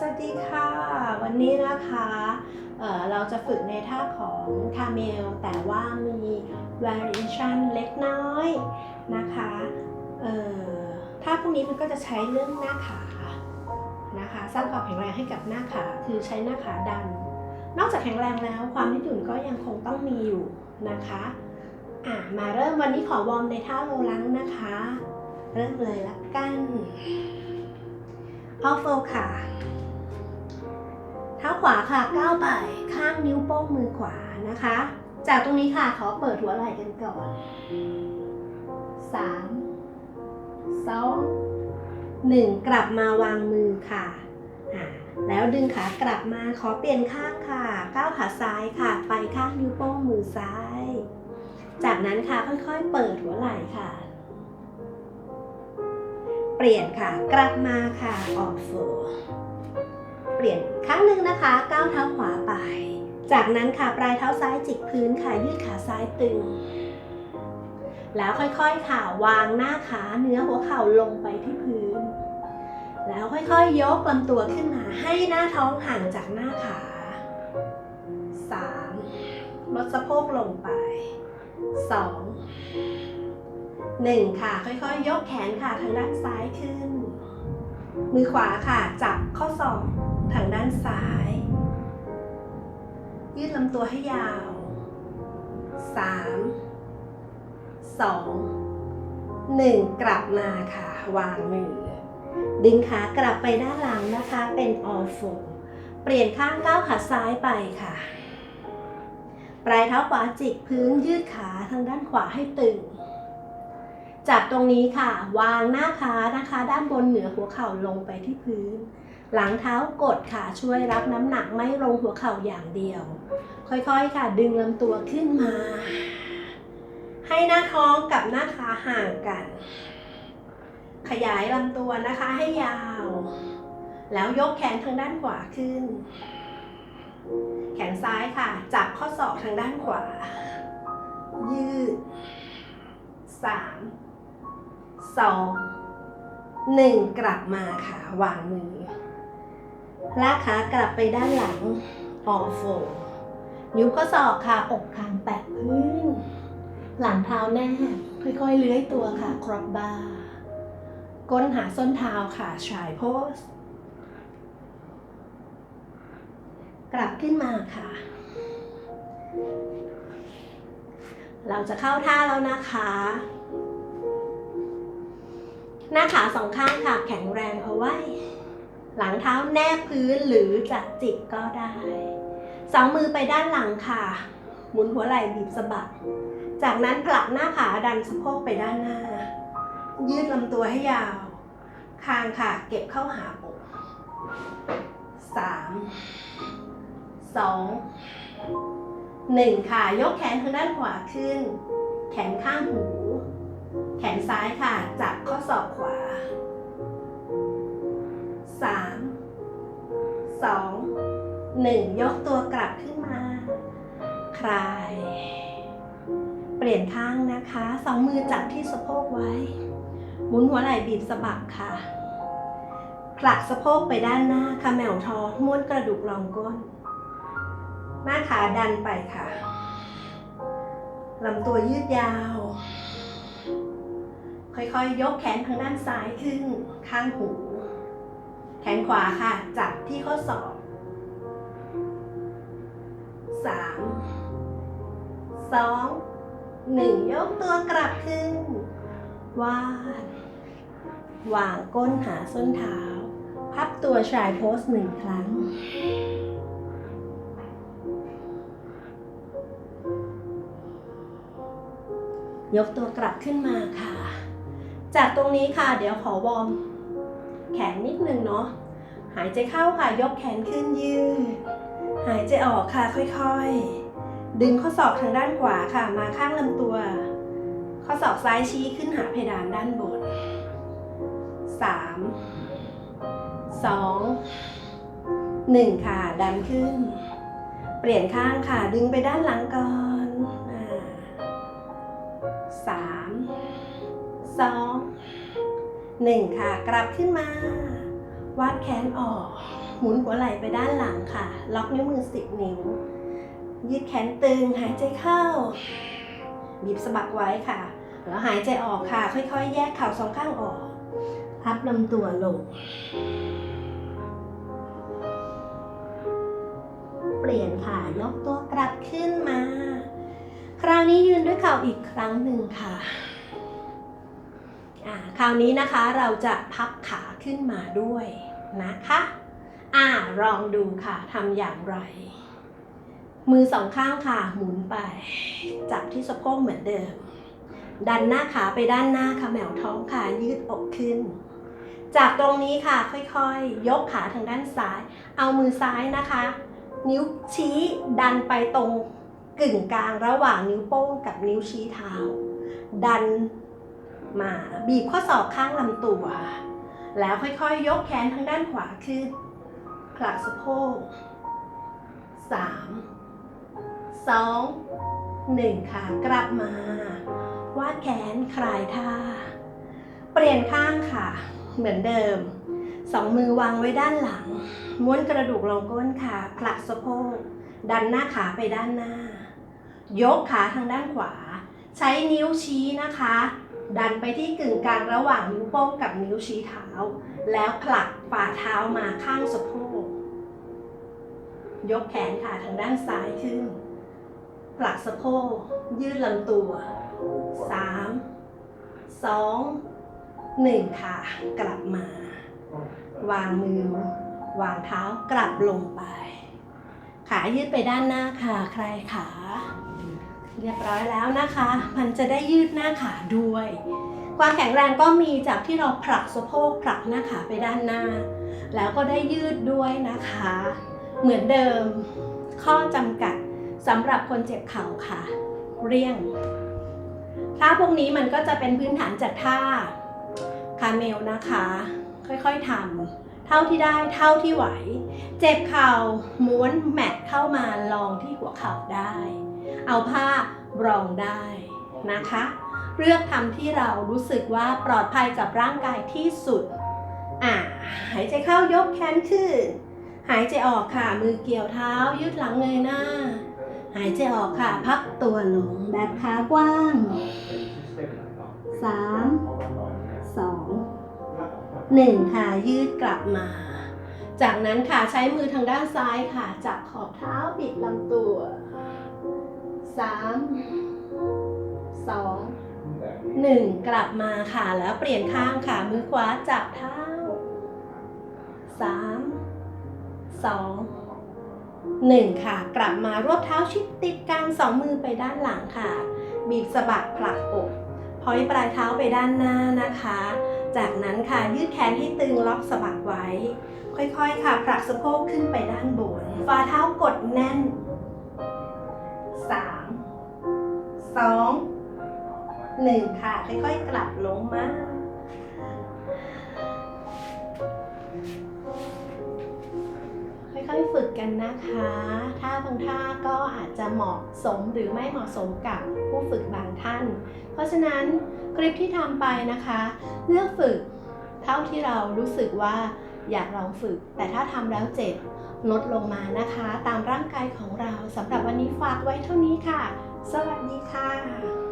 สวัสดีค่ะ วันนี้นะคะเเราจะฝึกในท่าของคาเมล แต่ว่ามี variation เล็กน้อยนะคะท่าพวกนี้มันก็จะใช้เรื่องหน้าขานะคะ สร้างความแข็งแรงให้กับหน้าขาคือใช้หน้าขาดัน นอกจากแข็งแรงแล้วความยืดหยุ่นก็ยังคงต้องมีอยู่นะคะอะมาเริ่มวันนี้ขอวอร์มในท่าโรลังนะคะ เริ่มเลยละกันออฟโฟค่ะ เท้าขวาค่ะก้าวไปข้างนิ้วโป้งมือขวานะคะ จากตรงนี้ค่ะขอเปิดหัวไหล่กันก่อนสามสองหนึ่งกลับมาวางมือค่ะแล้วดึงขากลับมาขอเปลี่ยนข้างค่ะ ก้าวขาซ้ายค่ะ ไปข้างนิ้วโป้งมือซ้าย จากนั้นค่ะค่อยๆ เปิดหัวไหล่ค่ะ เปลี่ยนค่ะ กลับมาค่ะออกโฟ เปลี่ยนครั้งหนึ่งนะคะ ก้าวเท้าขวาไป จากนั้นค่ะปลายเท้าซ้ายจิกพื้นค่ะยืดขาซ้ายตึง แล้วค่อยๆค่ะวางหน้าขาเนื้อหัวเข่าลงไปที่พื้น แล้วค่อยๆยกลำตัวขึ้นมาให้หน้าท้องห่างจากหน้าขา 3. ลดสะโพกลงไป 2. หนึ่งค่ะ ค่อยๆ ยกแขนค่ะทางด้านซ้ายขึ้น มือขวาค่ะ จับข้อศอก ทางด้านซ้าย ยืดลำตัวให้ยาวสามสองหนึ่งกลับมาค่ะ วางมือ ดึงขากลับไปด้านหลังนะคะ เป็นออฟโฟเปลี่ยนข้างก้าวขาซ้ายไปค่ะ ปลายเท้าขวาจิกพื้นยืดขาทางด้านขวาให้ตึงจากตรงนี้ค่ะ วางหน้าขานะคะ ด้านบนเหนือหัวเข่าลงไปที่พื้น หลังเท้ากดค่ะช่วยรับน้ำหนักไม่ลงหัวเข่าอย่างเดียว ค่อยๆค่ะ ดึงลำตัวขึ้นมา ให้หน้าท้องกับหน้าขาห่างกัน ขยายลำตัวนะคะให้ยาว แล้วยกแขนทางด้านขวาขึ้น แขนซ้ายค่ะ จับข้อศอกทางด้านขวา ยืดสามสองหนึ่งกลับมาค่ะ วางมือ ลากขากลับไปด้านหลังออโฟนิ้วข้อศอกค่ะ อกคางแปะพื้น หลังเท้าแนบค่อยๆเลื้อยตัวค่ะ ครอบบาร์ก้นหาส้นเท้าค่ะ ชายโพส กลับขึ้นมาค่ะ เราจะเข้าท่าแล้วนะคะ หน้าขาสองข้างค่ะ แข็งแรงเอาไว้ หลังเท้าแนบพื้นหรือจะจิกก็ได้ สองมือไปด้านหลังค่ะ หมุนหัวไหล่บีบสะบัดจากนั้นผลักหน้าขาดันสะโพกไปด้านหน้า ยืดลำตัวให้ยาว คางค่ะ เก็บเข้าหาอกสามสองหนึ่งค่ะ ยกแขนทางด้านขวาขึ้น แขนข้างหู แขนซ้ายค่ะ จับข้อศอกขวา สามสองหนึ่งยกตัวกลับขึ้นมา คลาย เปลี่ยนข้างนะคะสองมือจับที่สะโพกไว้ หมุนหัวไหล่บีบสะบักค่ะผลักสะโพกไปด้านหน้าค่ะแมวท้องม้วนกระดูกรองก้น หน้าขาดันไปค่ะลำตัวยืดยาว ค่อยๆยยกแขนทางด้านซ้ายขึ้นข้างหู ขนขวาค่ะ จับที่ข้อศอกสามสองหนึ่งยกตัวกลับขึ้น วาด วางก้นหาส้นเท้า พับตัวชายโพสหนึ่งครั้ง ยกตัวกลับขึ้นมาค่ะ จากตรงนี้ค่ะ เดี๋ยวขอวอร์ม แขนนิดนึงเนาะ หายใจเข้าค่ะ ยกแขนขึ้นยืด หายใจออกค่ะค่อยๆ ดึงข้อศอกทางด้านขวาค่ะ มาข้างลำตัว ข้อศอกซ้ายชี้ขึ้นหาเพดานด้านบนสามสองหนึ่งค่ะ ดันขึ้น เปลี่ยนข้างค่ะ ดึงไปด้านหลังก่อนสามสอง หนึ่งค่ะ กลับขึ้นมา วาดแขนออก หมุนหัวไหล่ไปด้านหลังค่ะ ล็อกนิ้วมือสิบนิ้ว ยืดแขนตึง หายใจเข้า บีบสะบักไว้ค่ะ แล้วหายใจออกค่ะ ค่อยๆ แยกเข่าสองข้างออก พับลำตัวลง เปลี่ยนค่ะ ยกตัวกลับขึ้นมา คราวนี้ยืนด้วยเข่าอีกครั้งหนึ่งค่ะ คราวนี้นะคะเราจะพับขาขึ้นมาด้วยนะคะอ่าลองดูค่ะทำอย่างไร มือสองข้างค่ะหมุนไป จับที่สะโพกเหมือนเดิม ดันหน้าขาไปด้านหน้าค่ะแมวท้องค่ะยืดอกขึ้น จากตรงนี้ค่ะค่อยๆ ยกขาทางด้านซ้าย เอามือซ้ายนะคะ นิ้วชี้ดันไปตรงกึ่งกลางระหว่างนิ้วโป้งกับนิ้วชี้เท้า ดัน มา บีบข้อศอกข้างลำตัว แล้วค่อยๆยกแขนทางด้านขวาขึ้นผลักสะโพกสามสองหนึ่งค่ะ กลับมา วาดแขนคลายท่า เปลี่ยนข้างค่ะ เหมือนเดิม สองมือวางไว้ด้านหลัง ม้วนกระดูกลงก้นค่ะผลักสะโพก ดันหน้าขาไปด้านหน้า ยกขาทางด้านขวา ใช้นิ้วชี้นะคะ ดันไปที่กึ่งกลางระหว่างนิ้วโป้งกับนิ้วชี้เท้า แล้วผลักฝ่าเท้ามาข้างสะโพกยกแขนขาทางด้านซ้ายขึ้น ผลักสะโพกยืดลำตัวสามสองหนึ่งค่ะ กลับมา วางมือ วางเท้ากลับลงไป ขายืดไปด้านหน้าค่ะ ใครขา เรียบร้อยแล้วนะคะ มันจะได้ยืดหน้าขาด้วย ความแข็งแรงก็มีจากที่เราผลักสะโพกผลักหน้าขาไปด้านหน้า แล้วก็ได้ยืดด้วยนะคะ เหมือนเดิม ข้อจำกัดสำหรับคนเจ็บเข่าค่ะ เรียงท่าพวกนี้มันก็จะเป็นพื้นฐานจากท่าคาเมลนะคะ ค่อยๆทำเท่าที่ได้เท่าที่ไหว เจ็บเข่าม้วนแมทเข้ามาลองที่หัวเข่าได้ เอาผ้ารองได้นะคะเลือกทำที่เรารู้สึกว่าปลอดภัยกับร่างกายที่สุดอะหายใจเข้ายกแขนขึ้น หายใจออกค่ะมือเกี่ยวเท้ายืดหลังเงยหน้า หายใจออกค่ะ พับตัวลงแบกขากว้างสามสองหนึ่งค่ะยืดกลับมา จากนั้นค่ะใช้มือทางด้านซ้ายค่ะ จับขอบเท้าบิดลำตัว สามสองหนึ่งกลับมาค่ะ แล้วเปลี่ยนข้างค่ะ มือขวาจับเท้าสามสองหนึ่งค่ะ กลับมารวบเท้าชิดติดกันสองมือไปด้านหลังค่ะ บีบสะบักผลักอกพอยปลายเท้าไปด้านหน้านะคะ จากนั้นค่ะยืดแขนให้ตึงล็อกสะบักไว้ ค่อยๆค่ะ ผลักสะโพกขึ้นไปด้านบนฝ่าเท้ากดแน่นสาม สองหนึ่งค่ะ ค่อยๆ กลับลงมาค่อยๆฝึกกันนะคะ ท่าบางท่าก็อาจจะเหมาะสมหรือไม่เหมาะสมกับผู้ฝึกบางท่าน เพราะฉะนั้นคลิปที่ทำไปนะคะ เลือกฝึกเท่าที่เรารู้สึกว่าอยากลองฝึก แต่ถ้าทำแล้วเจ็บลดลงมานะคะ ตามร่างกายของเราสำหรับวันนี้ฝากไว้เท่านี้ค่ะ สวัสดีค่ะ